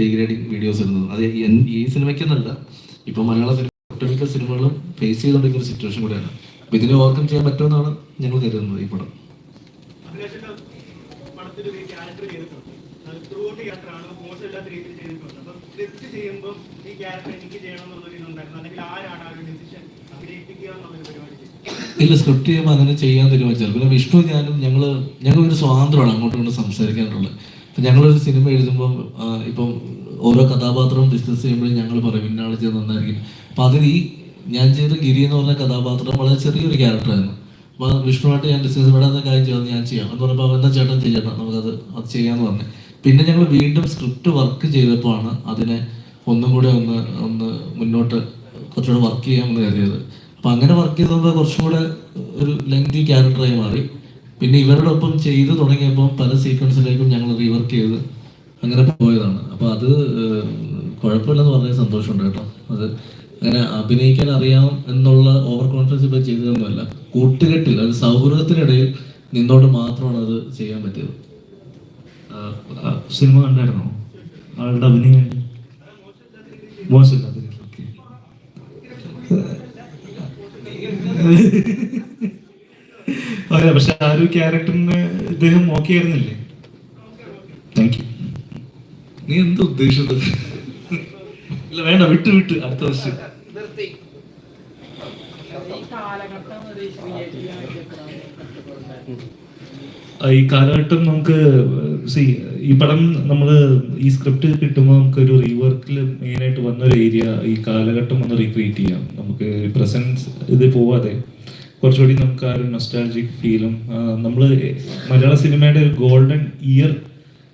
Degrading videos ഇടുന്നത് അത് ഈ സിനിമയ്ക്കെന്നല്ല ഇപ്പൊ മലയാള സിനിമ ഒട്ടുമിക്ക സിനിമകളും ഫേസ് ചെയ്തുകൊണ്ടിരിക്കുന്ന ഒരു സിറ്റുവേഷൻ കൂടെയാണ്. അപ്പൊ ഇതിനെ ഓവർകം ചെയ്യാൻ പറ്റുമെന്നാണ് ഞങ്ങൾ കരുതുന്നത് ഈ പടം. അത് ഇല്ല സ്ക്രിപ്റ്റ് ചെയ്യുമ്പോൾ അങ്ങനെ ചെയ്യാൻ തീരുമാനിച്ചാൽ പിന്നെ വിഷ്ണു ഞാനും ഞങ്ങൾ ഞങ്ങൾ ഒരു സ്വാതന്ത്ര്യമാണ് അങ്ങോട്ടും ഇങ്ങോട്ടും സംസാരിക്കാനുള്ളത്. ഇപ്പം ഞങ്ങളൊരു സിനിമ എഴുതുമ്പോൾ ഇപ്പം ഓരോ കഥാപാത്രവും ഡിസ്കസ് ചെയ്യുമ്പോഴും ഞങ്ങൾ പറയും ഇന്നാൾ ചെയ്ത് നന്നായിരിക്കും. അപ്പം അതിൽ ഈ ഞാൻ ചെയ്ത ഗിരി എന്ന് പറഞ്ഞ കഥാപാത്രം വളരെ ചെറിയൊരു ക്യാരക്ടറായിരുന്നു അപ്പോൾ വിഷ്ണുവായിട്ട് ഞാൻ ഡിസ്കസ് ഇവിടെ എന്ന കാര്യം ചെയ്യാം ഞാൻ ചെയ്യാം. എന്ന് പറഞ്ഞപ്പോൾ എന്താ ചേട്ടൻ ചെയ്യണം നമുക്കത് അത് ചെയ്യാമെന്ന് പറഞ്ഞു. പിന്നെ ഞങ്ങൾ വീണ്ടും സ്ക്രിപ്റ്റ് വർക്ക് ചെയ്തപ്പോഴാണ് അതിനെ ഒന്നും കൂടെ ഒന്ന് ഒന്ന് മുന്നോട്ട് കുറച്ചുകൂടെ വർക്ക് ചെയ്യാമെന്ന് കരുതിയത്. അപ്പം അങ്ങനെ വർക്ക് ചെയ്തപ്പോൾ കുറച്ചും കൂടെ ഒരു ലെങ്തി ക്യാരക്ടറായി മാറി. പിന്നെ ഇവരുടെ ചെയ്തു തുടങ്ങിയപ്പോൾ പല സീക്വൻസിലേക്കും ഞങ്ങൾ റീവർക്ക് ചെയ്ത് അങ്ങനെ പോയതാണ്. അപ്പോൾ അത് കുഴപ്പമില്ലെന്ന് പറഞ്ഞ സന്തോഷമുണ്ട് കേട്ടോ. അത് അങ്ങനെ അഭിനയിക്കാൻ അറിയാം എന്നുള്ള ഓവർ കോൺഫിഡൻസ് ഇപ്പോൾ ചെയ്തതൊന്നുമല്ല. കൂട്ടുകെട്ടിൽ അത് സൗഹൃദത്തിനിടയിൽ നിന്നോട് മാത്രമാണ് അത് ചെയ്യാൻ പറ്റിയത്. സിനിമ കണ്ടായിരുന്നോ? ആളുടെ അഭിനയം? മോശമില്ല ഓക്കെ. അതെ പക്ഷെ ആ ഒരു ക്യാരക്ടറിന് ഇദ്ദേഹം ഓക്കെ ആയിരുന്നില്ലേ താങ്ക് യു നീ എന്ത് ഉദ്ദേശിച്ചത്? ഇല്ല വേണ്ട വിട്ട് വിട്ട് അടുത്ത കഷ്ടപ്പെടുന്നുണ്ടായിരുന്നു ഈ കാലഘട്ടം നമുക്ക് സി ഈ പടം നമ്മൾ ഈ സ്ക്രിപ്റ്റ് കിട്ടുമ്പോൾ നമുക്ക് ഒരു റീവർക്കിൽ മെയിനായിട്ട് വന്നൊരു ഏരിയ ഈ കാലഘട്ടം ഒന്ന് റീക്രിയേറ്റ് ചെയ്യാം. നമുക്ക് പ്രസൻസ് ഇത് പോവാതെ. കുറച്ചുകൂടി നമുക്ക് ആ ഒരു നൊസ്റ്റാൾജിക് ഫീലും നമ്മൾ മലയാള സിനിമയുടെ ഒരു ഗോൾഡൻ ഇയർ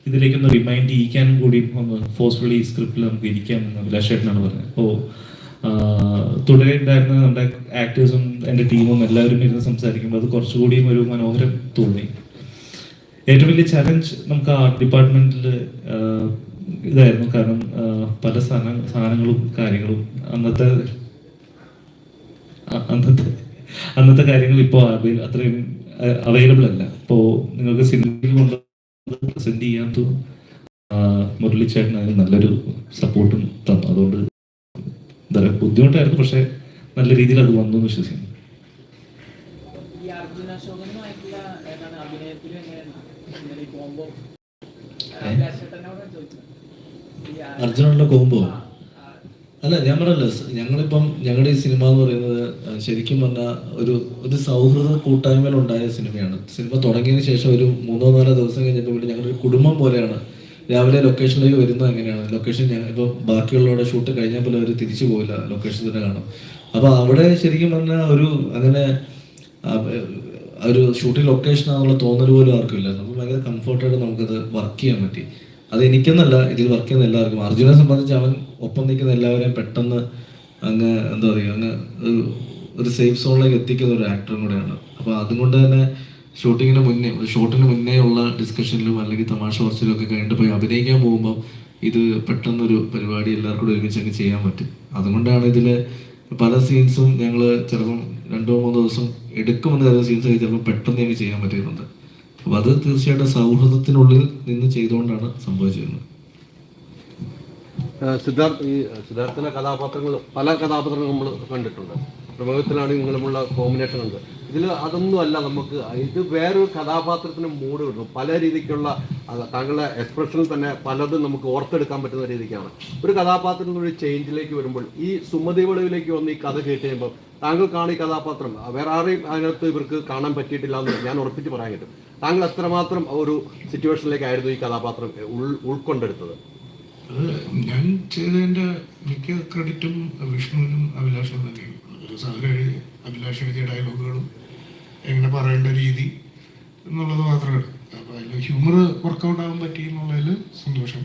ഇതിലേക്കൊന്ന് റിമൈൻഡ് ചെയ്യിക്കാനും കൂടി ഒന്ന് ഫോഴ്സ്ഫുള്ളി ഈ സ്ക്രിപ്റ്റിൽ നമുക്ക് ഇരിക്കാമെന്ന് അഭിലാഷേട്ടനാണ് പറഞ്ഞത്. അപ്പോൾ തുടരെ ഉണ്ടായിരുന്ന നമ്മുടെ ആക്ടേഴ്സും എന്റെ ടീമും എല്ലാവരും ഇരുന്ന് സംസാരിക്കുമ്പോൾ അത് കുറച്ചുകൂടിയും ഒരു മനോഹരം തോന്നി. ഏറ്റവും വലിയ ചലഞ്ച് നമുക്ക് ആർട്ട് ഡിപ്പാർട്ട്മെന്റിൽ ഇതായിരുന്നു. കാരണം പല സാധന സാധനങ്ങളും കാര്യങ്ങളും അന്നത്തെ അന്നത്തെ അന്നത്തെ കാര്യങ്ങൾ ഇപ്പോൾ അത്രയും അവൈലബിൾ അല്ല. അപ്പോൾ നിങ്ങൾക്ക് സിനിമയിൽ കൊണ്ട് പ്രസന്റ് ചെയ്യാൻ മുരളി അതിന് നല്ലൊരു സപ്പോർട്ടും തന്നു. അതുകൊണ്ട് എന്താ ബുദ്ധിമുട്ടായിരുന്നു. പക്ഷേ നല്ല രീതിയിൽ അത് വന്നു എന്ന് വിശ്വസിക്കുന്നു. അർജുനുള്ള കോമ്പോ അല്ല ഞാൻ പറഞ്ഞല്ലോ ഞങ്ങളിപ്പം ഞങ്ങളുടെ ഈ സിനിമ എന്ന് പറയുന്നത് ശരിക്കും പറഞ്ഞാൽ ഒരു ഒരു സൗഹൃദ കൂട്ടായ്മയിലുണ്ടായ സിനിമയാണ്. സിനിമ തുടങ്ങിയതിന് ശേഷം ഒരു മൂന്നോ നാലോ ദിവസം കഴിഞ്ഞപ്പോൾ പിന്നെ ഞങ്ങളൊരു കുടുംബം പോലെയാണ്. രാവിലെ ലൊക്കേഷനിലേക്ക് വരുന്നത് അങ്ങനെയാണ്. ലൊക്കേഷൻ ഞങ്ങൾ ഇപ്പോൾ ബാക്കിയുള്ളവരുടെ ഷൂട്ട് കഴിഞ്ഞാൽ പോലും അവർ തിരിച്ചു പോകില്ല ലൊക്കേഷൻ തന്നെ കാണും. അപ്പോൾ അവിടെ ശരിക്കും പറഞ്ഞാൽ ഒരു അങ്ങനെ ഒരു ഷൂട്ടിംഗ് ലൊക്കേഷൻ ആണെന്നുള്ള തോന്നൽ പോലും ആർക്കും ഇല്ല നമുക്ക് ഭയങ്കര കംഫർട്ടായിട്ട് നമുക്കത് വർക്ക് ചെയ്യാൻ പറ്റി. അത് എനിക്കെന്നല്ല ഇതിൽ വർക്ക് ചെയ്യുന്ന എല്ലാവർക്കും. അർജുനെ സംബന്ധിച്ച് അവൻ ഒപ്പം നിൽക്കുന്ന എല്ലാവരെയും പെട്ടെന്ന് അങ്ങ് എന്താ പറയുക അങ്ങ് ഒരു സേഫ് സോണിലേക്ക് എത്തിക്കുന്ന ഒരു ആക്ടറും കൂടെയാണ്. അപ്പോൾ അതുകൊണ്ട് തന്നെ ഷൂട്ടിങ്ങിന് മുന്നേ ഒരു ഷോട്ടിന് മുന്നേ ഉള്ള ഡിസ്കഷനിലും അല്ലെങ്കിൽ തമാശ കുറച്ചിലും ഒക്കെ കഴിഞ്ഞിട്ട് പോയി അഭിനയിക്കാൻ പോകുമ്പോൾ ഇത് പെട്ടെന്നൊരു പരിപാടി എല്ലാവർക്കും കൂടെ ഒരുമിച്ച് അങ്ങ് ചെയ്യാൻ പറ്റും. അതുകൊണ്ടാണ് ഇതിൽ പല സീൻസും ഞങ്ങൾ ചിലപ്പം രണ്ടോ മൂന്നോ ദിവസം എടുക്കുമെന്ന് കരുതുന്ന സീൻസ് ചിലപ്പോൾ പെട്ടെന്ന് ഞങ്ങൾക്ക് ചെയ്യാൻ പറ്റിയിട്ടുണ്ട് അപ്പോൾ അത് തീർച്ചയായിട്ടും സൗഹൃദത്തിനുള്ളിൽ നിന്ന് ചെയ്തുകൊണ്ടാണ് സംഭവിച്ചിരുന്നത്. സിദ്ധാർത്ഥ് ഈ സിദ്ധാർത്ഥിലെ കഥാപാത്രങ്ങൾ പല കഥാപാത്രങ്ങൾ നമ്മൾ കണ്ടിട്ടുണ്ട്. പ്രമുഖത്തിലാണെങ്കിൽ നിങ്ങളുമുള്ള കോമ്പിനേഷൻ ഉണ്ട് ഇതിൽ അതൊന്നും അല്ല നമുക്ക് ഇത് വേറൊരു കഥാപാത്രത്തിന് മൂഡ് കിട്ടും പല രീതിക്കുള്ള താങ്കളുടെ എക്സ്പ്രഷനിൽ തന്നെ പലതും നമുക്ക് ഓർത്തെടുക്കാൻ പറ്റുന്ന രീതിക്കാണ്. ഒരു കഥാപാത്രത്തിൽ ഒരു ചേഞ്ചിലേക്ക് വരുമ്പോൾ ഈ സുമതി വന്ന് ഈ കഥ കേട്ട് കഴിയുമ്പോൾ താങ്കൾക്കാണ് ഈ കഥാപാത്രം വേറെ ആരെയും അതിനകത്ത് ഇവർക്ക് കാണാൻ പറ്റിയിട്ടില്ല എന്ന് ഞാൻ ഉറപ്പിച്ച് പറയാൻ പറ്റും. താങ്കൾ എത്രമാത്രം ഒരു സിറ്റുവേഷനിലേക്കായിരുന്നു ഈ കഥാപാത്രം ഉൾ ഉൾക്കൊണ്ടെടുത്തത്. ഞാൻ ചെയ്തതിന്റെ മിക്ക ക്രെഡിറ്റും വിഷ്ണുവിനും അഭിലാഷും തന്നെയാണ് അഭിലാഷ് എഴുതിയ ഡയലോഗുകളും എങ്ങനെ പറയേണ്ട രീതി എന്നുള്ളത് മാത്രമാണ് അപ്പോൾ അതിൽ ഹ്യൂമർ വർക്കൗട്ട് ആവാൻ പറ്റി എന്നുള്ളതിൽ സന്തോഷം.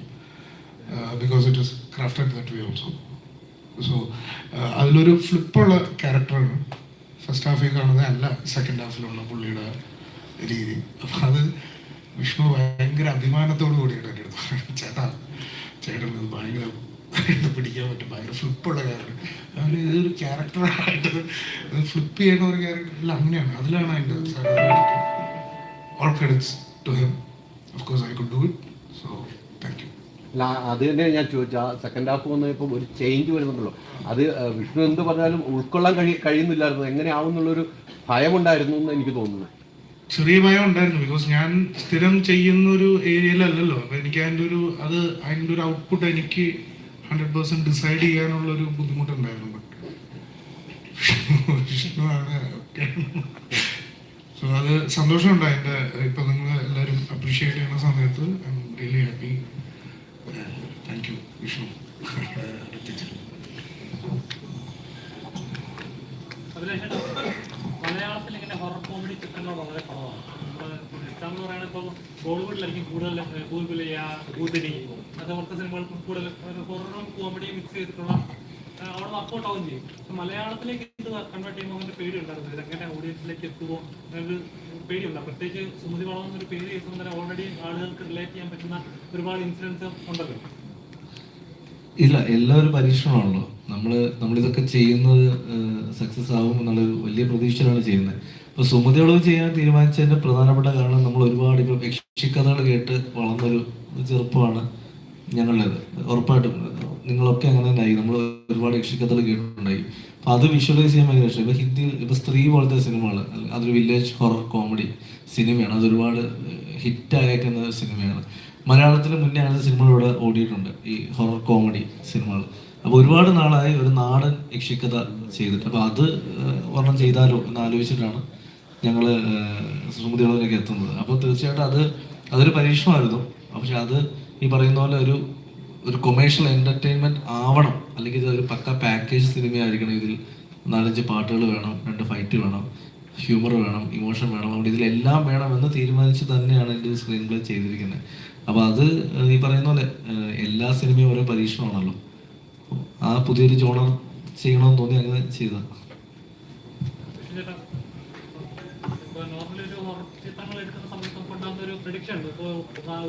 Because it is crafted that way also so അതിലൊരു ഫ്ലിപ്പുള്ള ക്യാരക്ടറാണ് ഫസ്റ്റ് ഹാഫിൽ കാണുന്നത് അല്ല സെക്കൻഡ് ഹാഫിലുള്ള പുള്ളിയുടെ രീതി. അപ്പം അത് വിഷ്ണു ഭയങ്കര അഭിമാനത്തോടു കൂടിയാണ് എന്റെ അടുത്ത്. ചേട്ടാ ചേട്ടൻ ഭയങ്കര പിടിക്കാൻ പറ്റും. ഭയങ്കര ഫ്ലിപ്പുള്ള ക്യാരക്ടർ അവന് ഇതൊരു ക്യാരക്ടറായിട്ട് ഫ്ലിപ്പ് ചെയ്യുന്ന ഒരു ക്യാരക്ടർ ഇല്ല അങ്ങനെയാണ്. അതിലാണ് അതിന്റെ all credits to him of course I could do it so അത് തന്നെ ഞാൻ ചോദിച്ചാ സെക്കൻഡ് ഹാഫ് വന്നപ്പോൾ ഒരു ചേഞ്ച് വരുന്നുണ്ടല്ലോ. അത് വിഷ്ണു എന്ത് പറഞ്ഞാലും ഉൾക്കൊള്ളാൻ കഴി കഴിയുന്നില്ലായിരുന്നു. എങ്ങനെയാവുന്നുള്ളൊരു ഭയമുണ്ടായിരുന്നു എന്ന് എനിക്ക് തോന്നുന്നു. ചെറിയ ഭയം ഉണ്ടായിരുന്നു. ബിക്കോസ് ഞാൻ സ്ഥിരം ചെയ്യുന്ന ഒരു ഏരിയയിലല്ലല്ലോ. അപ്പൊ എനിക്ക് അതിന്റെ ഒരു അത് അതിന്റെ ഒരു ഔട്ട്പുട്ട് എനിക്ക് ഹൺഡ്രഡ് പേഴ്സെന്റ് ഡിസൈഡ് ചെയ്യാനുള്ള ഒരു ബുദ്ധിമുട്ടുണ്ടായിരുന്നു ബട്ട് സോ അത് സന്തോഷമുണ്ട്. അതിന്റെ ഇപ്പൊ നിങ്ങൾ എല്ലാവരും അപ്രീഷിയേറ്റ് ചെയ്യുന്ന സമയത്ത് I'm really happy thank you Vishnu. ഇങ്ങനെ മിക്സ് മലയാളത്തിലേക്ക് ഉണ്ടായിരുന്നു പ്രത്യേകിച്ച് പേര് ഓൾറെഡി ചെയ്യാൻ പറ്റുന്ന ഒരുപാട് ഇല്ല എല്ലാവരും പരീക്ഷണമാണല്ലോ. നമ്മൾ നമ്മളിതൊക്കെ ചെയ്യുന്നത് സക്സസ് ആവും എന്നുള്ളൊരു വലിയ പ്രതീക്ഷയിലാണ് ചെയ്യുന്നത്. ഇപ്പോൾ സുമതിയോട് ചെയ്യാൻ തീരുമാനിച്ചതിന്റെ പ്രധാനപ്പെട്ട കാരണം നമ്മൾ ഒരുപാട് യക്ഷിക്കഥകൾ കേട്ട് വളർന്നൊരു ചെറുപ്പമാണ് ഞങ്ങളുടേത്. ഉറപ്പായിട്ടും നിങ്ങളൊക്കെ അങ്ങനെ തന്നെയായി. നമ്മൾ ഒരുപാട് യക്ഷിക്കഥകൾ കേട്ടിട്ടുണ്ടായി. അപ്പോൾ അത് വിഷ്വലൈസ് ചെയ്യാൻ ഭയങ്കര ഇഷ്ടം ഇപ്പോൾ ഹിന്ദി ഇപ്പോൾ സ്ത്രീ പോലത്തെ സിനിമകൾ അതൊരു വില്ലേജ് ഹൊറർ കോമഡി സിനിമയാണ്. അതൊരുപാട് ഹിറ്റ് ആയേക്കുന്ന സിനിമയാണ്. മലയാളത്തിൽ മുന്നേ അങ്ങനത്തെ സിനിമകൾ ഇവിടെ ഓടിയിട്ടുണ്ട്. ഈ ഹൊറർ കോമഡി സിനിമകൾ. അപ്പോൾ ഒരുപാട് നാളായി ഒരു നാടൻ യക്ഷിക്കഥ ചെയ്തിട്ട്. അപ്പോൾ അത് ഒരെണ്ണം ചെയ്താലോ എന്ന് ആലോചിച്ചിട്ടാണ് ഞങ്ങൾ സുമതികളൊക്കെ എത്തുന്നത്. അപ്പോൾ തീർച്ചയായിട്ടും അത് അതൊരു പരീക്ഷണമായിരുന്നു. പക്ഷെ അത് ഈ പറയുന്ന പോലെ ഒരു ഒരു കൊമേഴ്ഷ്യൽ എന്റർടൈൻമെന്റ് ആവണം. അല്ലെങ്കിൽ ഒരു പക്ക പാക്കേജ് സിനിമയായിരിക്കണം. ഇതിൽ നാലഞ്ച് പാട്ടുകൾ വേണം രണ്ട് ഫൈറ്റ് വേണം ഹ്യൂമർ വേണം ഇമോഷൻ വേണം. അതുകൊണ്ട് ഇതിലെല്ലാം വേണമെന്ന് തീരുമാനിച്ച് തന്നെയാണ് എന്റെ സ്ക്രീൻ പ്ലേ ചെയ്തിരിക്കുന്നത് അപ്പോൾ അത് ഈ പറയുന്ന പോലെ എല്ലാ സിനിമയും ഓരോ പരീക്ഷണമാണല്ലോ. ആ പുതിയൊരു ജോണർ ചെയ്യണമെന്ന് തോന്നി അങ്ങനെ ചെയ്തതാണ് ഒരു പ്രഡിക്ഷൻ ഉണ്ട്. ഇപ്പോൾ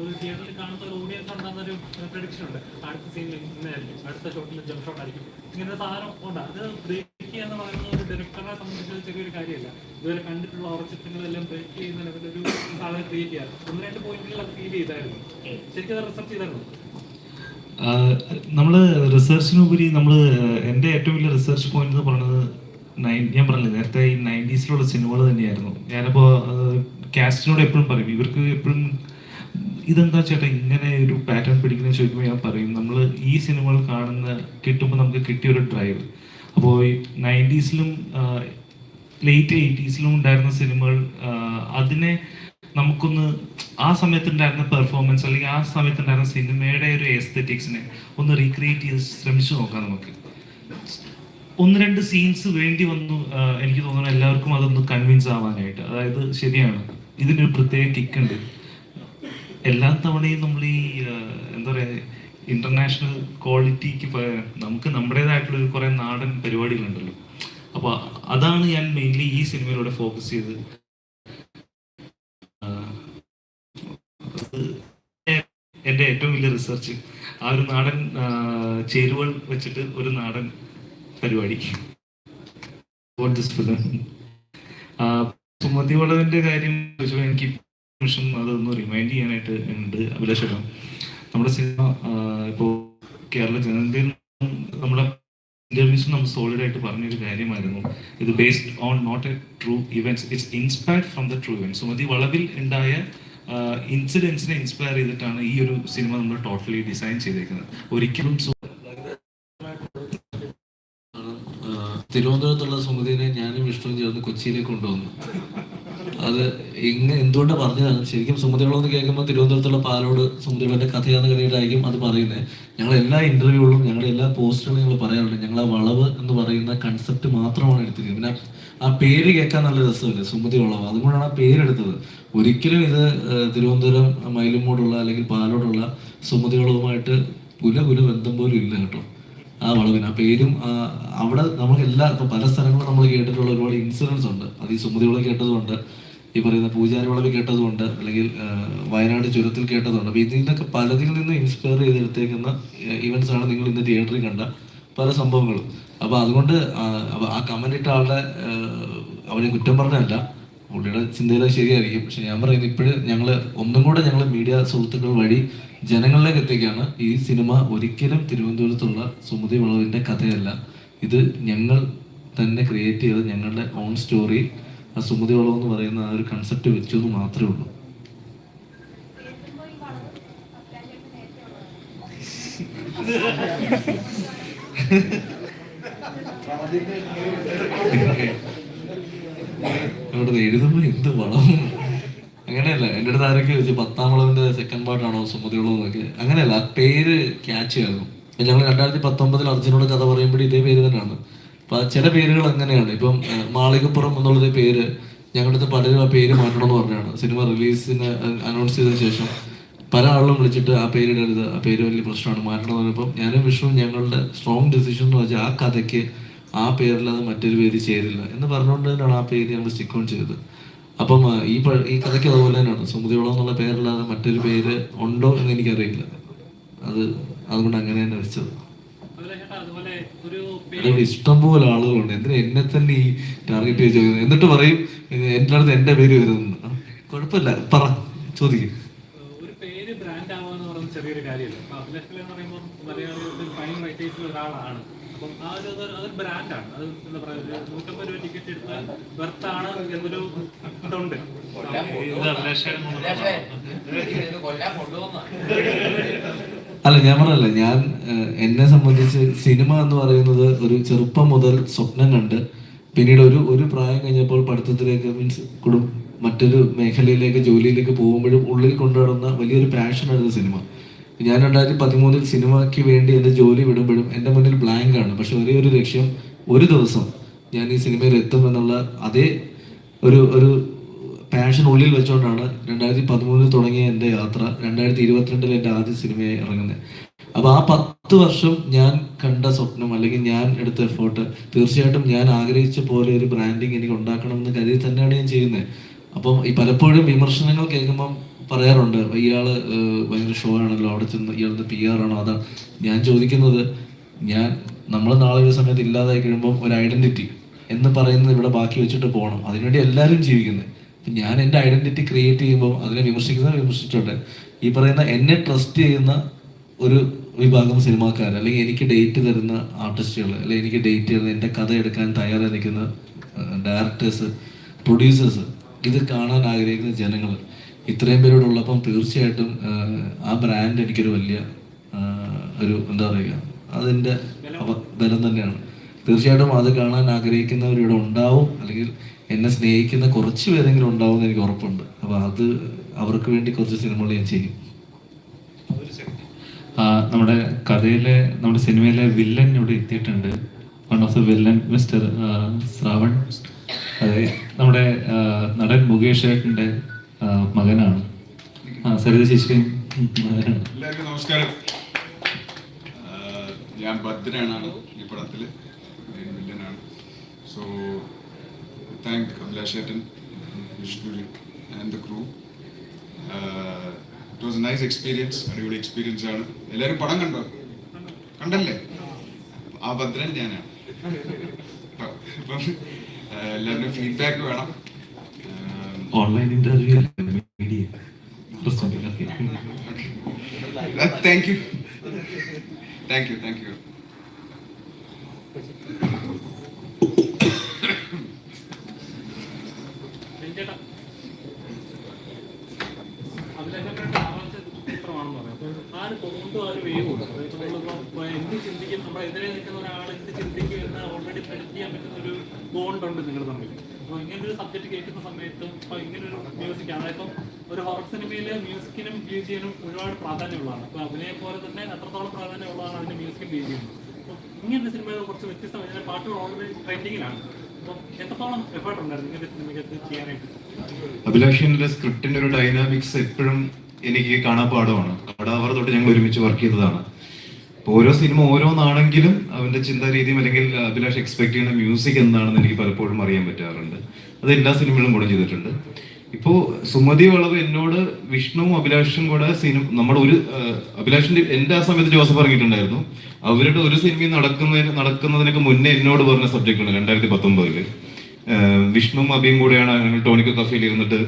ഒരു തിയേറ്ററിൽ കാണുന്ന ഒരു ഓഡിയൻസ് ഉണ്ടാകുന്ന ഒരു പ്രഡിക്ഷൻ ഉണ്ട്. അടുത്ത സീനിൽ ഇന്നായിരിക്കും അടുത്ത ഷോട്ടിൽ ജംപ് ഷോട്ട് ആയിരിക്കും. ഇങ്ങനെ ഒരു സാധനം ഉണ്ട്. അത് ബ്രേക്ക് എന്ന് പറയുന്നത് ഒരു ഡയറക്ടറെ സംബന്ധിച്ച് ഒരു ചെറിയൊരു കാര്യമല്ല. ഇതുവരെ കണ്ടിട്ടുള്ള ഹൊറർ ചിത്രങ്ങളെല്ലാം ബ്രേക്ക് ചെയ്യുന്ന ലെവലൊരു സാധനം ക്രിയേറ്റ് ചെയ്യാറ്. ഒന്ന് രണ്ട് പോയിന്റുകൾ അത് ഫീൽ ചെയ്തായിരുന്നു. ശരിക്കും അത് റിസർച്ച് ചെയ്തായിരുന്നു? നമ്മൾ റിസർച്ചിനുപരി നമ്മൾ എന്റെ ഏറ്റവും വലിയ റിസർച്ച് പോയിന്റ് എന്ന് പറയുന്നത് നയൻ ഞാൻ പറഞ്ഞില്ല നേരത്തെ ഈ നയന്റീസിലുള്ള സിനിമകൾ തന്നെയായിരുന്നു. ഞാനിപ്പോൾ കാസ്റ്റിനോട് എപ്പോഴും പറയും. ഇവർക്ക് എപ്പോഴും ഇതെന്താ ചേട്ടാ ഇങ്ങനെ ഒരു പാറ്റേൺ പിടിക്കുന്നത് ചോദിക്കുമ്പോൾ ഞാൻ പറയും. നമ്മൾ ഈ സിനിമകൾ കാണുന്ന കിട്ടുമ്പോൾ നമുക്ക് കിട്ടിയ ഒരു ഡ്രൈവ് അപ്പോൾ നയന്റീസിലും ലേറ്റ് എയ്റ്റീസിലും ഉണ്ടായിരുന്ന സിനിമകൾ അതിനെ നമുക്കൊന്ന് ആ സമയത്തുണ്ടായിരുന്ന പെർഫോമൻസ് അല്ലെങ്കിൽ ആ സമയത്തുണ്ടായിരുന്ന സിനിമയുടെ ഒരു എസ്തെറ്റിക്സിനെ ഒന്ന് റീക്രിയേറ്റ് ചെയ്ത് ശ്രമിച്ചു നോക്കാം നമുക്ക്. ഒന്ന് രണ്ട് സീൻസ് വേണ്ടി വന്നു എനിക്ക് തോന്നുന്നു എല്ലാവർക്കും അതൊന്ന് കൺവിൻസ് ആവാനായിട്ട്. അതായത് ശരിയാണ്. ഇതിനൊരു പ്രത്യേക കിക്ക് ഉണ്ട്. എല്ലാ തവണയും നമ്മൾ ഈ എന്താ പറയുക ഇന്റർനാഷണൽ ക്വാളിറ്റിക്ക് നമുക്ക് നമ്മുടേതായിട്ടുള്ള ഒരു കുറെ നാടൻ പരിപാടികളുണ്ടല്ലോ. അപ്പൊ അതാണ് ഞാൻ മെയിൻലി ഈ സിനിമയിലൂടെ ഫോക്കസ് ചെയ്ത് എന്റെ ഏറ്റവും വലിയ റിസർച്ച് ആ ഒരു നാടൻ ചേരുവൾ വെച്ചിട്ട് ഒരു നാടൻ പരിപാടി. Film? ആ, സുമതി വളവിന്റെ കാര്യം എനിക്ക് നിമിഷം അതൊന്ന് റിമൈൻഡ് ചെയ്യാനായിട്ട് ഉണ്ട് അഭിലാഷം നമ്മുടെ സിനിമ ഇപ്പോ കേരള ജനതയിൽ നമ്മുടെ ഇന്റർവ്യൂസ് നമ്മൾ സോളിഡ് ആയിട്ട് പറഞ്ഞൊരു കാര്യമായിരുന്നു. ഇത് based on not a true events it's inspired from the true event Sumathi വളവിൽ ഉണ്ടായ ഇൻസിഡൻസിനെ ഇൻസ്പയർ ചെയ്തിട്ടാണ് ഈ ഒരു സിനിമ നമ്മൾ ടോട്ടലി ഡിസൈൻ ചെയ്തേക്കുന്നത്. ഒരിക്കലും സു- ആഹ് തിരുവനന്തപുരത്തുള്ള സുമതിനെ ഞാനും വിഷ്ണുവും ചേർന്ന് കൊച്ചിയിലേക്ക് കൊണ്ടുവന്നു. അത് ഇങ്ങനെ എന്തുകൊണ്ടാണ് പറഞ്ഞതാണ്? ശരിക്കും സുമതികളെന്ന് കേൾക്കുമ്പോൾ തിരുവനന്തപുരത്തുള്ള പാലോട് സുമതികളുടെ കഥയാന്ന് കഥയിലായിരിക്കും അത് പറയുന്നത് ഞങ്ങൾ എല്ലാ ഇന്റർവ്യൂകളും ഞങ്ങളുടെ എല്ലാ പോസ്റ്റുകളും ഞങ്ങൾ പറയാറുണ്ട്. ഞങ്ങൾ ആ വളവ് എന്ന് പറയുന്ന കൺസെപ്റ്റ് മാത്രമാണ് എടുത്തിരിക്കുന്നത്. പിന്നെ ആ പേര് കേൾക്കാൻ നല്ല രസമല്ലേ? സുമതി വളവ്. അതുകൊണ്ടാണ് ആ പേരെടുത്തത് ഒരിക്കലും ഇത് തിരുവനന്തപുരം മയിലുമോടുള്ള അല്ലെങ്കിൽ പാലോടുള്ള സുമതികളുമായിട്ട് പുല പുല ബന്ധം പോലും ഇല്ല കേട്ടോ. ആ വളവിന്. ആ പേരും അവിടെ നമുക്ക് എല്ലാ ഇപ്പൊ പല സ്ഥലങ്ങളും നമ്മൾ കേട്ടിട്ടുള്ള ഒരുപാട് ഇൻസിഡൻസ് ഉണ്ട്. അത് ഈ സുമതി വളവ് കേട്ടതുകൊണ്ട് ഈ പറയുന്ന പൂജാരി വളവ് കേട്ടതുകൊണ്ട് അല്ലെങ്കിൽ വയനാട് ചുരത്തിൽ കേട്ടതുകൊണ്ട് അപ്പൊ ഇതിനൊക്കെ പലതിൽ നിന്ന് ഇൻസ്പയർ ചെയ്തെടുത്തേക്കുന്ന ഇവന്റ്സ് ആണ് നിങ്ങൾ ഇന്ന് തിയേറ്ററിൽ കണ്ട പല സംഭവങ്ങളും. അപ്പൊ അതുകൊണ്ട് ആ, കമന്റ് ഇട്ട ആളുടെ അവനെ കുറ്റം പറഞ്ഞല്ല പുള്ളിയുടെ ചിന്തയിൽ ശരിയായിരിക്കും. പക്ഷെ ഞാൻ പറയുന്നത് ഇപ്പോഴും ഞങ്ങൾ ഒന്നും കൂടെ ഞങ്ങൾ മീഡിയ സുഹൃത്തുക്കൾ വഴി ജനങ്ങളിലേക്ക് എത്തിക്കുകയാണ് ഈ സിനിമ ഒരിക്കലും തിരുവനന്തപുരത്തുള്ള സുമതി വളവിന്റെ കഥയല്ല. ഇത് ഞങ്ങൾ തന്നെ ക്രിയേറ്റ് ചെയ്ത് ഞങ്ങളുടെ ഓൺ സ്റ്റോറി ആ സുമതി വളവ് എന്ന് പറയുന്ന ആ ഒരു കൺസെപ്റ്റ് വെച്ചു എന്ന് മാത്രമേ ഉള്ളൂ. അവിടെ എഴുതുമ്പോൾ എന്ത് വളം അങ്ങനെയല്ല. എന്റെ അടുത്ത് ആരൊക്കെ ചോദിച്ചു പത്താം വളവിന്റെ സെക്കൻഡ് പാർട്ടാണോ സുമതിയുള്ളൂ എന്നൊക്കെ. അങ്ങനെയല്ല ആ പേര് ക്യാച്ച് ആകും ഞങ്ങൾ രണ്ടായിരത്തി പത്തൊമ്പതിൽ അർജുനോട് കഥ പറയുമ്പോൾ ഇതേ പേര് തന്നെയാണ്. അപ്പൊ ചില പേരുകൾ അങ്ങനെയാണ്. ഇപ്പം മാളികപ്പുറം എന്നുള്ളത് പേര് ഞങ്ങളുടെ അടുത്ത് പലരും ആ പേര് മാറ്റണമെന്ന് പറഞ്ഞാണ്. സിനിമ റിലീസിന് അനൗൺസ് ചെയ്തതിനു ശേഷം പല ആളുകളും വിളിച്ചിട്ട് ആ പേരിടരുത് ആ പേര് വലിയ പ്രശ്നമാണ് മാറ്റണം എന്ന് പറഞ്ഞപ്പോൾ ഞാനും വിഷ്ണു ഞങ്ങളുടെ സ്ട്രോങ് ഡിസിഷൻ എന്ന് വെച്ചാൽ ആ കഥയ്ക്ക് ആ പേരില്ലാതെ മറ്റൊരു പേര് ചേരില്ല എന്ന് പറഞ്ഞുകൊണ്ട് തന്നെയാണ് ആ പേര് ഞങ്ങൾ സ്റ്റിക്ക് ഓൺ ചെയ്തത്. അപ്പം ഈ ഈ കഥയ്ക്ക് അതുപോലെ തന്നെയാണ്. സുമതിയോളം എന്നുള്ള പേരില്ലാതെ മറ്റൊരു പേര് ഉണ്ടോ എന്ന് എനിക്കറിയില്ല. അത് അതുകൊണ്ട് അങ്ങനെ തന്നെ വെച്ചത്. ഇവിടെ ഇഷ്ടംപോലെ ആളുകളുണ്ട്. എന്തിനാ എന്നെ തന്നെ ഈ ടാർഗറ്റ് ചെയ്ത് ചോദിക്കുന്നത്? എന്നിട്ട് പറയും എന്റെ അടുത്ത് എന്റെ പേര് വരുന്നു. കുഴപ്പമില്ല. പറ ചോദിക്കും. ചെറിയൊരു കാര്യമല്ല? അപ്പൊ അഭിലാഷ് എന്ന് പറയുമ്പോൾ മലയാളികളുടെ ഫൈൻ റൈറ്റേഴ്സിൽ ഒരാളാണ്. അപ്പം ആ ഒരു അതൊരു ബ്രാൻഡാണ് അത് എന്താ പറയുക ഒരു നൂറ്റമ്പത് രൂപ ടിക്കറ്റ് എടുത്താൽ വെർത്താണ് എന്നൊരു ഇതുണ്ട്. ഇത് അല്ല ഞാൻ പറഞ്ഞല്ല ഞാൻ എന്നെ സംബന്ധിച്ച് സിനിമ എന്ന് പറയുന്നത് ഒരു ചെറുപ്പം മുതൽ സ്വപ്നം കണ്ട് പിന്നീട് ഒരു ഒരു പ്രായം കഴിഞ്ഞപ്പോൾ പഠിത്തത്തിലേക്ക് മീൻസ് കുടും മറ്റൊരു മേഖലയിലേക്ക് ജോലിയിലേക്ക് പോകുമ്പോഴും ഉള്ളിൽ കൊണ്ടുനടന്ന വലിയൊരു പാഷനായിരുന്നു സിനിമ. ഞാൻ രണ്ടായിരത്തി പതിമൂന്നിൽ സിനിമയ്ക്ക് വേണ്ടി എന്റെ ജോലി വിടുമ്പോഴും എന്റെ മുന്നിൽ ബ്ലാങ്ക് ആണ്. പക്ഷെ ഒരേ ഒരു ലക്ഷ്യം ഒരു ദിവസം ഞാൻ ഈ സിനിമയിൽ എത്തും എന്നുള്ള അതേ ഒരു ഒരു പാഷൻ ഉള്ളിൽ വെച്ചുകൊണ്ടാണ് രണ്ടായിരത്തി പതിമൂന്നിൽ തുടങ്ങിയ എന്റെ യാത്ര രണ്ടായിരത്തി ഇരുപത്തിരണ്ടിൽ എന്റെ ആദ്യ സിനിമയായി ഇറങ്ങുന്നത്. അപ്പോൾ ആ പത്ത് വർഷം ഞാൻ കണ്ട സ്വപ്നം അല്ലെങ്കിൽ ഞാൻ എടുത്ത എഫേർട്ട് തീർച്ചയായിട്ടും ഞാൻ ആഗ്രഹിച്ച പോലെ ഒരു ബ്രാൻഡിങ് എനിക്ക് ഉണ്ടാക്കണം എന്ന് കരുതി തന്നെയാണ് ഞാൻ ചെയ്യുന്നത്. അപ്പം ഈ പലപ്പോഴും വിമർശനങ്ങൾ കേൾക്കുമ്പം പറയാറുണ്ട് ഏഹ്, ഭയങ്കര ഷോ ആണല്ലോ അവിടെ ചെന്ന് ഇയാളുടെ പി ആർ ആണോ അതാ ഞാൻ ചോദിക്കുന്നത്. ഞാൻ നമ്മൾ നാളെ ഒരു സമയത്ത് ഇല്ലാതായി കഴിയുമ്പോൾ ഒരു ഐഡന്റിറ്റി എന്ന് പറയുന്നത് ഇവിടെ ബാക്കി വെച്ചിട്ട് പോകണം. അതിനുവേണ്ടി എല്ലാവരും ജീവിക്കുന്നത്. അപ്പം ഞാൻ എന്റെ ഐഡന്റിറ്റി ക്രിയേറ്റ് ചെയ്യുമ്പോൾ അതിനെ വിമർശിക്കുന്ന വിമർശിച്ചോട്ടെ ഈ പറയുന്ന എന്നെ ട്രസ്റ്റ് ചെയ്യുന്ന ഒരു വിഭാഗം സിനിമാക്കാർ അല്ലെങ്കിൽ എനിക്ക് ഡേറ്റ് തരുന്ന ആർട്ടിസ്റ്റുകൾ അല്ലെങ്കിൽ എനിക്ക് ഡേറ്റ് തരുന്ന എന്റെ കഥ എടുക്കാൻ തയ്യാറായി നിൽക്കുന്ന ഡയറക്ടേഴ്സ് പ്രൊഡ്യൂസേഴ്സ് ഇത് കാണാൻ ആഗ്രഹിക്കുന്ന ജനങ്ങൾ ഇത്രയും പേരോടുള്ളപ്പം തീർച്ചയായിട്ടും ആ ബ്രാൻഡ് എനിക്കൊരു വലിയ ഒരു എന്താ പറയുക അതിന്റെ ബലം. തന്നെയാണ്. തീർച്ചയായിട്ടും അത് കാണാൻ ആഗ്രഹിക്കുന്നവർ ഇവിടെ ഉണ്ടാവും. അല്ലെങ്കിൽ എന്നെ സ്നേഹിക്കുന്ന കുറച്ച് പേരെങ്കിലും ഉണ്ടാവും എന്ന് എനിക്ക് ഉറപ്പുണ്ട്. അപ്പോൾ അത് അവർക്ക് വേണ്ടി കുറച്ച് സിനിമകൾ ഞാൻ ചെയ്യും. നമ്മുടെ കഥയിലെ നമ്മുടെ സിനിമയിലെ വില്ലൻ ഇവിടെ എത്തിയിട്ടുണ്ട്. One of the villain mister Shravan. അതെ നമ്മുടെ നടൻ മുകേഷ് ഏട്ടന്റെ മകനാണ്. സരിത ശിശു എല്ലാവർക്കും നമസ്കാരം. ഞാൻ ഭദ്രനാണ് ഈ പടത്തിൽ വില്ലനാണ്. So thank അഭിലാഷേട്ടൻ Vishnu and the crew it was nice experience അടിപൊളി എക്സ്പീരിയൻസ് ആണ്. എല്ലാവരും പടം കണ്ടോ? കണ്ടല്ലേ? ആ ഭദ്രൻ ഞാനാണ്. എല്ലാവരുടെയും ഫീഡ്ബാക്ക് വേണം. Online interview media thank you thank you thank you എന്ത് ചിന്തിക്കും നമ്മുടെ എതിരെ നിൽക്കുന്ന ഒരാൾ എന്ത് ചിന്തിക്കും എന്ന് ഓൾറെഡി പ്രെഡിക്റ്റ് ചെയ്യാൻ പറ്റുന്ന ഒരു ബോണ്ട് ഉണ്ട് നിങ്ങൾ തമ്മിൽ അപ്പോൾ ഇങ്ങനെ ഒരു സബ്ജക്ട് കേൾക്കുന്ന സമയത്തും ഇപ്പോൾ ഇങ്ങനെ ഒരു മ്യൂസിക് ആണ് ഇപ്പം ഒരു ഹൊറർ സിനിമയിൽ മ്യൂസിക്കിനും മ്യൂസിയനും ഒരുപാട് പ്രാധാന്യമുള്ളതാണ്. അപ്പോൾ അഭിനയം പോലെ തന്നെ അത്രത്തോളം പ്രാധാന്യമുള്ളതാണ് അതിന്റെ മ്യൂസിക്കും അപ്പോൾ ഇങ്ങനത്തെ സിനിമകൾ കുറച്ച് വ്യത്യസ്തമായി ഇതിന്റെ പാട്ടുകൾ ഓൾറെഡി ട്രെൻഡിങ്ങിലാണ്. അപ്പം അഭിലാഷിന്റെ സ്ക്രിപ്റ്റിന്റെ ഒരു ഡൈനാമിക്സ് എപ്പോഴും എനിക്ക് കാണാപ്പാടമാണ് കടാവർ തൊട്ട് ഞങ്ങൾ ഒരുമിച്ച് വർക്ക് ചെയ്തതാണ്. ഓരോ സിനിമ ഓരോന്നാണെങ്കിലും അവന്റെ ചിന്താ രീതിയും അല്ലെങ്കിൽ അഭിലാഷ് എക്സ്പെക്ട് ചെയ്യുന്ന മ്യൂസിക് എന്താണെന്ന് എനിക്ക് പലപ്പോഴും അറിയാൻ പറ്റാറുണ്ട്. അത് എല്ലാ സിനിമകളും കൂടെ ചെയ്തിട്ടുണ്ട്. ഇപ്പോ സുമതി വളവ് എന്നോട് വിഷ്ണുവും അഭിലാഷും കൂടെ സിനിമ നമ്മുടെ ഒരു അഭിലാഷിന്റെ എന്റെ ആ സമയത്ത് ജോസഫ് ഇറങ്ങിയിട്ടുണ്ടായിരുന്നു. അവരുടെ ഒരു സിനിമയും നടക്കുന്നതിന് നടക്കുന്നതിനൊക്കെ മുന്നേ എന്നോട് പറഞ്ഞ സബ്ജക്റ്റ് ഉണ്ട് രണ്ടായിരത്തി പത്തൊമ്പതിൽ. വിഷ്ണുവും അഭിയും കൂടെയാണ് ടോണിക്കോ കഫേയിൽ ഇരുന്നിട്ട്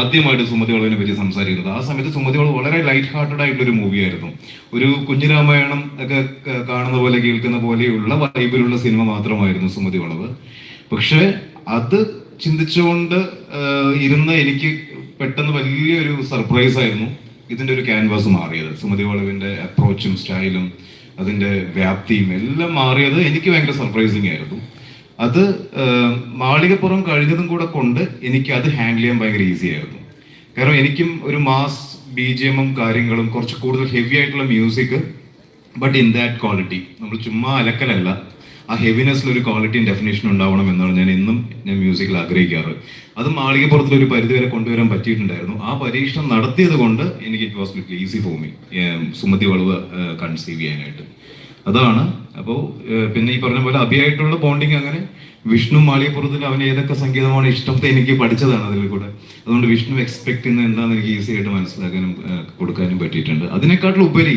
ആദ്യമായിട്ട് സുമതി വളവിനെ പറ്റി സംസാരിക്കുന്നത്. ആ സമയത്ത് സുമതി വളവ് വളരെ ലൈറ്റ് ഹാർട്ടഡ് ആയിട്ടുള്ള ഒരു മൂവിയായിരുന്നു ഒരു കുഞ്ഞു രാമായണം ഒക്കെ കാണുന്ന പോലെ കേൾക്കുന്ന പോലെയുള്ള വൈബിലുള്ള സിനിമ മാത്രമായിരുന്നു സുമതി വളവ് പക്ഷെ അത് ചിന്തിച്ചുകൊണ്ട് ഇരുന്ന് എനിക്ക് പെട്ടെന്ന് വലിയൊരു സർപ്രൈസ് ആയിരുന്നു. ഇതിന്റെ ഒരു ക്യാൻവാസ് മാറിയത്. സുമതി വളവിന്റെ അപ്രോച്ചും സ്റ്റൈലും അതിന്റെ വ്യാപ്തിയും എല്ലാം മാറിയത് എനിക്ക് ഭയങ്കര സർപ്രൈസിങ് ആയിരുന്നു. അത് മാളികപ്പുറം കഴിഞ്ഞതും കൂടെ കൊണ്ട് എനിക്ക് അത് ഹാൻഡിൽ ചെയ്യാൻ ഭയങ്കര ഈസി ആയിരുന്നു. കാരണം എനിക്കും ഒരു മാസ് ബി ജി എമ്മും കാര്യങ്ങളും കുറച്ച് കൂടുതൽ ഹെവി ആയിട്ടുള്ള music but in that quality നമ്മൾ ചുമ്മാ അലക്കലല്ല. ആ ഹെവിനെസ്സിൽ ഒരു ക്വാളിറ്റിയും ഡെഫിനേഷൻ ഉണ്ടാവണം എന്നാണ് ഞാൻ ഇന്നും ഞാൻ മ്യൂസിക്കിൽ ആഗ്രഹിക്കാറ്. അത് മാളികപ്പുറത്തിൽ ഒരു പരിധി വരെ കൊണ്ടുവരാൻ പറ്റിയിട്ടുണ്ടായിരുന്നു. ആ പരീക്ഷണം നടത്തിയത് കൊണ്ട് എനിക്ക് it was little easy for me Sumathi Valavu conceive ചെയ്യാനായിട്ട്. അതാണ്. അപ്പോൾ പിന്നെ ഈ പറഞ്ഞ പോലെ അഭിയായിട്ടുള്ള ബോണ്ടിങ് അങ്ങനെ വിഷ്ണു മാളികപ്പുറത്തിൽ അവന് ഏതൊക്കെ സംഗീതമാണ് ഇഷ്ടത്തെ എനിക്ക് പഠിച്ചതാണ് അതിൽ കൂടെ. അതുകൊണ്ട് വിഷ്ണു എക്സ്പെക്ട് ചെയ്യുന്നത് എന്താണെന്ന് എനിക്ക് ഈസി ആയിട്ട് മനസ്സിലാക്കാനും കൊടുക്കാനും പറ്റിയിട്ടുണ്ട്. അതിനേക്കാട്ടിലും ഉപരി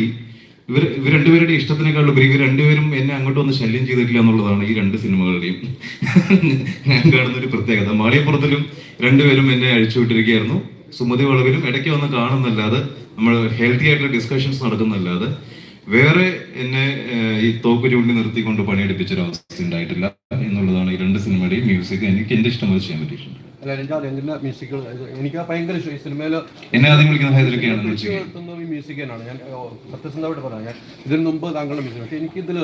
ഇവർ ഇവർ രണ്ടുപേരുടെ ഇഷ്ടത്തിനേക്കാൾ ഉപരി ഇവർ രണ്ടുപേരും എന്നെ അങ്ങോട്ട് വന്ന് ശല്യം ചെയ്തിട്ടില്ല എന്നുള്ളതാണ് ഈ രണ്ട് സിനിമകളുടെയും ഞാൻ കാണുന്ന ഒരു പ്രത്യേകത. മാളിയപ്പുറത്തിലും രണ്ടുപേരും എന്നെ അഴിച്ചുവിട്ടിരിക്കുകയായിരുന്നു സുമതി വളവിലും ഇടയ്ക്ക് വന്ന് കാണുന്നല്ലാതെ നമ്മൾ ഹെൽത്തി ആയിട്ടുള്ള ഡിസ്കഷൻസ് നടക്കുന്നല്ലാതെ വേറെ എന്നെ ഈ തോക്ക് ചൂണ്ടി നിർത്തിക്കൊണ്ട് പണിയെടുപ്പിച്ചൊരവസ്ഥ ഉണ്ടായിട്ടില്ല എന്നുള്ളതാണ് ഈ രണ്ട് സിനിമയുടെയും മ്യൂസിക് എനിക്ക് എന്റെ ഇഷ്ടം പോലെ ചെയ്യാൻ പറ്റിയിട്ടുണ്ട്. എനിക്ക് ഭയങ്കര ഇഷ്ടം. ഈ സിനിമയിൽ എന്നെ ആദ്യം വിളിക്കുന്ന ഈ മ്യൂസിക് തന്നെയാണ്. ഞാൻ സത്യസന്ധമായിട്ട് പറയാം. ഞാൻ ഇതിനു മുമ്പ് താങ്കളുടെ മ്യൂസിക് പക്ഷേ എനിക്കിതിൽ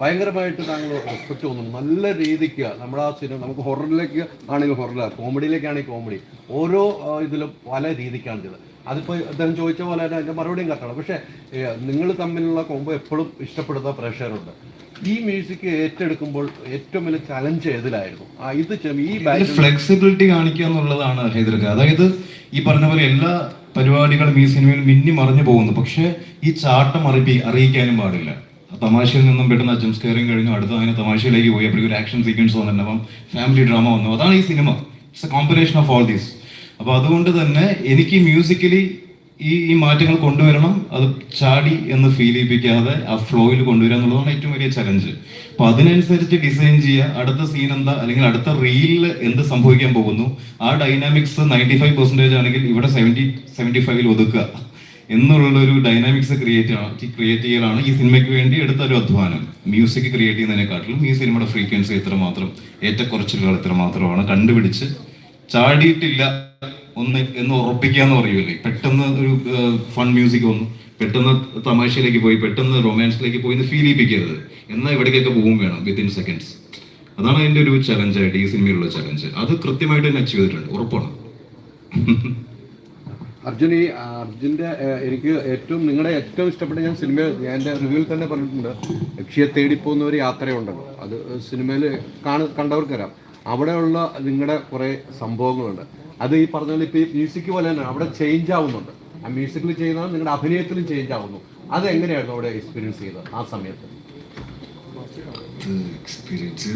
ഭയങ്കരമായിട്ട് താങ്കൾ റെസ്പെക്ട് തോന്നുന്നു. നല്ല രീതിക്ക് നമ്മുടെ ആ സിനിമ നമുക്ക് ഹൊററിലേക്ക് ആണെങ്കിൽ ഹൊറർ കോമഡിയിലേക്കാണെങ്കിൽ കോമഡി ഓരോ ഇതിലും പല രീതിക്കാണ് ചെയ്തത് അതിപ്പോൾ അദ്ദേഹം ചോദിച്ച പോലെ തന്നെ അതിന്റെ മറുപടിയും കത്തണം പക്ഷേ നിങ്ങൾ തമ്മിലുള്ള കോമ്പോ എപ്പോഴും ഇഷ്ടപ്പെടുന്ന പ്രേക്ഷകരുണ്ട്. ഈ മ്യൂസിക് ഏറ്റെടുക്കുമ്പോൾ ഏറ്റവും വലിയ ചലഞ്ച് ഏതിലായിരുന്നു? ആ ഇത് ഈ ഫ്ലെക്സിബിലിറ്റി കാണിക്കുക എന്നുള്ളതാണ് ഹൈദർക്ക് അതായത് ഈ പറഞ്ഞ പോലെ എല്ലാ പരിപാടികളും ഈ സിനിമയിൽ മിന്നി മറിഞ്ഞു പോകുന്നു. പക്ഷേ ഈ ചാട്ടം അറിയിപ്പി അറിയിക്കാനും പാടില്ല. തമാശയിൽ നിന്നും പെട്ടെന്ന് ജംപ് സ്കെയറിങ് കഴിഞ്ഞു. അടുത്ത അങ്ങനെ തമാശയിലേക്ക് പോയി. അപ്പോഴേക്കും ഒരു ആക്ഷൻ സീക്വൻസ് വന്നിട്ടുണ്ട്. അപ്പം ഫാമിലി ഡ്രാമ വന്നു. അതാണ് ഈ cinema it's a combination of all these അപ്പൊ അതുകൊണ്ട് തന്നെ എനിക്ക് മ്യൂസിക്കലി ഈ ഈ മാറ്റങ്ങൾ കൊണ്ടുവരണം അത് ചാടി എന്ന് ഫീൽ ചെയ്യിപ്പിക്കാതെ ആ ഫ്ലോയിൽ കൊണ്ടുവരിക എന്നുള്ളതാണ് ഏറ്റവും വലിയ ചലഞ്ച് അപ്പൊ അതിനനുസരിച്ച് ഡിസൈൻ ചെയ്യുക അടുത്ത സീൻ എന്താ അല്ലെങ്കിൽ അടുത്ത റീലിൽ എന്ത് സംഭവിക്കാൻ പോകുന്നു ആ ഡൈനാമിക്സ് നയന്റി ഫൈവ് പെർസെന്റേജ് ആണെങ്കിൽ ഇവിടെ സെവന്റി സെവന്റി ഫൈവിൽ ഒതുക്കുക എന്നുള്ള ഒരു ഡൈനാമിക്സ് ക്രിയേറ്റ് ക്രിയേറ്റ് ചെയ്യലാണ് ഈ സിനിമയ്ക്ക് വേണ്ടി എടുത്ത ഒരു അധ്വാനം. മ്യൂസിക് ക്രിയേറ്റ് ചെയ്യുന്നതിനെക്കാട്ടിലും ഈ സിനിമയുടെ ഫ്രീക്വൻസി എത്രമാത്രം ഏറ്റക്കുറച്ചിലുകൾ എത്രമാത്രമാണ് കണ്ടുപിടിച്ച് ചാടിയിട്ടില്ല. ഒന്ന് എന്ന് ഉറപ്പിക്കുക എന്ന് പറയൂലേ. പെട്ടെന്ന് ഒരു ഫൺ മ്യൂസിക് വന്നു. പെട്ടെന്ന് തമാശയിലേക്ക് പോയി പെട്ടെന്ന് റൊമാൻസിലേക്ക് പോയി ഫീൽ ചെയ്യിപ്പിക്കരുത്. എന്നാൽ ഇവിടേക്കൊക്കെ പോകും വേണം വിത്തിൻ സെക്കൻഡ്സ് അതാണ് എന്റെ ഒരു ചലഞ്ചായിട്ട് ഈ സിനിമയിലുള്ള ചലഞ്ച് അത് കൃത്യമായിട്ട് തന്നെ അച്ചീവ് ചെയ്തിട്ടുണ്ട് ഉറപ്പാണ്. അർജുൻ ഈ അർജുന്റെ എനിക്ക് ഏറ്റവും നിങ്ങളുടെ ഏറ്റവും ഇഷ്ടപ്പെട്ട ഞാൻ സിനിമ ഞാൻ എന്റെ റിവ്യൂവിൽ തന്നെ പറഞ്ഞിട്ടുണ്ട്. ലക്ഷ്യെ തേടിപ്പോകുന്ന ഒരു യാത്രയുണ്ടല്ലോ. അത് സിനിമയിൽ കാണ കണ്ടവർക്കറിയാം അവിടെയുള്ള നിങ്ങളുടെ കുറേ സംഭവങ്ങളുണ്ട്. അത് ഈ പറഞ്ഞ പോലെ ഇപ്പോൾ ഈ മ്യൂസിക് പോലെ തന്നെ അവിടെ ചേഞ്ച് ആവുന്നുണ്ട്. ആ മ്യൂസിക്കിൽ ചെയ്യുന്നത് നിങ്ങളുടെ അഭിനയത്തിലും ചേഞ്ച് ആവുന്നു. അത് എങ്ങനെയായിരുന്നു അവിടെ എക്സ്പീരിയൻസ് ചെയ്തത് ആ സമയത്ത്? എക്സ്പീരിയൻസ്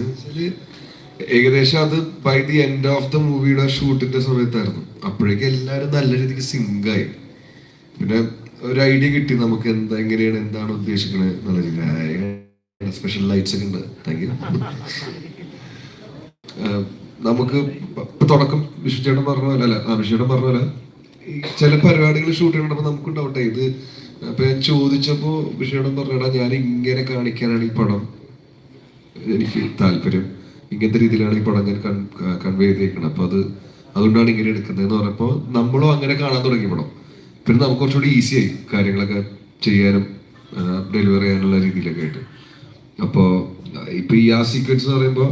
ഏകദേശം അത് by the end of the മൂവിയുടെ ഷൂട്ടിന്റെ സമയത്തായിരുന്നു. അപ്പോഴേക്കും എല്ലാവരും നല്ല രീതിക്ക് സിങ്കായി പിന്നെ ഒരു ഐഡിയ കിട്ടി നമുക്ക് എന്താ എങ്ങനെയാണ് എന്താണ് ഉദ്ദേശിക്കുന്നത് എന്നുള്ള രീതിയിൽ. സ്പെഷ്യൽ ലൈറ്റ്സ് ഒക്കെ ഉണ്ട്. താങ്ക് യു നമുക്ക് തുടക്കം വിഷ്ണുചേട്ടൻ പറഞ്ഞ പോലെ അല്ല ആ വിഷ്ണുചേട്ടൻ പറഞ്ഞ പോലെ ചില പരിപാടികൾ ഷൂട്ട് ചെയ്യണപ്പോൾ നമുക്ക് ഡൗട്ട് ഇത് അപ്പൊ ഞാൻ ചോദിച്ചപ്പോ വിഷ്ണുചേട്ടൻ പറഞ്ഞടാ ഞാൻ ഇങ്ങനെ കാണിക്കാനാണ് ഈ പടം എനിക്ക് താല്പര്യം. ഇങ്ങനത്തെ രീതിയിലാണ് ഈ പടം ഞാൻ കൺവേ ചെയ്തേക്കണം അപ്പൊ അത് അതുകൊണ്ടാണ് ഇങ്ങനെ എടുക്കുന്നത് എന്ന് പറഞ്ഞപ്പോൾ നമ്മളും അങ്ങനെ കാണാൻ തുടങ്ങി പടം. പിന്നെ നമുക്ക് കുറച്ചുകൂടി ഈസി ആയി കാര്യങ്ങളൊക്കെ ചെയ്യാനും ഡെലിവർ ചെയ്യാനുള്ള രീതിയിലൊക്കെ ആയിട്ട്. അപ്പോൾ ഇപ്പൊ ഈ ആ സീക്വൻസ് എന്ന് പറയുമ്പോൾ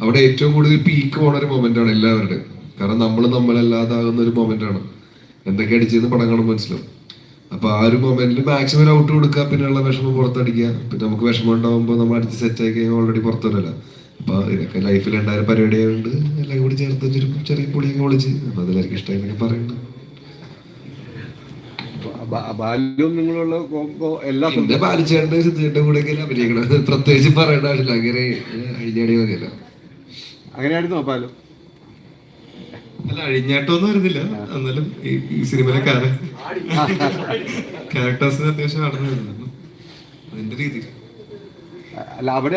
അവിടെ ഏറ്റവും കൂടുതൽ പീക്ക് പോണ ഒരു മൊമെന്റ് ആണ് എല്ലാവരുടെയും കാരണം നമ്മൾ നമ്മളല്ലാതാകുന്ന ഒരു മൊമെന്റ് ആണ്. എന്തൊക്കെ അടിച്ചെന്ന് പടം കാണുമ്പോൾ മനസ്സിലാവും. അപ്പൊ ആ ഒരു മൊമെന്റിൽ മാക്സിമം ഔട്ട് കൊടുക്കുക പിന്നെയുള്ള വിഷമം പുറത്തടിക്കുക പിന്നെ നമുക്ക് വിഷമം ഉണ്ടാവുമ്പോൾ നമ്മൾ അടിച്ച് സെറ്റ് ആക്കി ഓൾറെഡി പുറത്തുവരല്ല അപ്പൊ ഇതൊക്കെ ലൈഫിൽ ഉണ്ടായ പരിപാടി ആയതുകൊണ്ട് എല്ലാം കൂടി ചേർത്ത് വെച്ചൊരു ചെറിയ പൊടിയൊക്കെ വിളിച്ച് അപ്പൊ അതെല്ലാവർക്കും ഇഷ്ടമായി എന്നൊക്കെ പറയുന്നുണ്ട് ബാല്യവും നിങ്ങളുള്ള കോമ്പോ എല്ലാ എന്റെ പാലിച്ചേട്ടന്റെ സിദ്ധുചേട്ടന്റെ കൂടെ അഭിനയിക്കണം പ്രത്യേകിച്ച് പറയേണ്ട ആവശ്യമില്ല. അങ്ങനെ അഴിഞ്ഞാടി മതിയല്ല അങ്ങനെയായിരുന്നു ബാല്യം അല്ല അഴിഞ്ഞാട്ടൊന്നും വരുന്നില്ല. എന്നാലും ഈ- ഈ സിനിമയിലെ ക്യാരക്ടേഴ്സിന് അത്യാവശ്യം നടന്നു അതിന്റെ രീതിയിൽ. അല്ല അവിടെ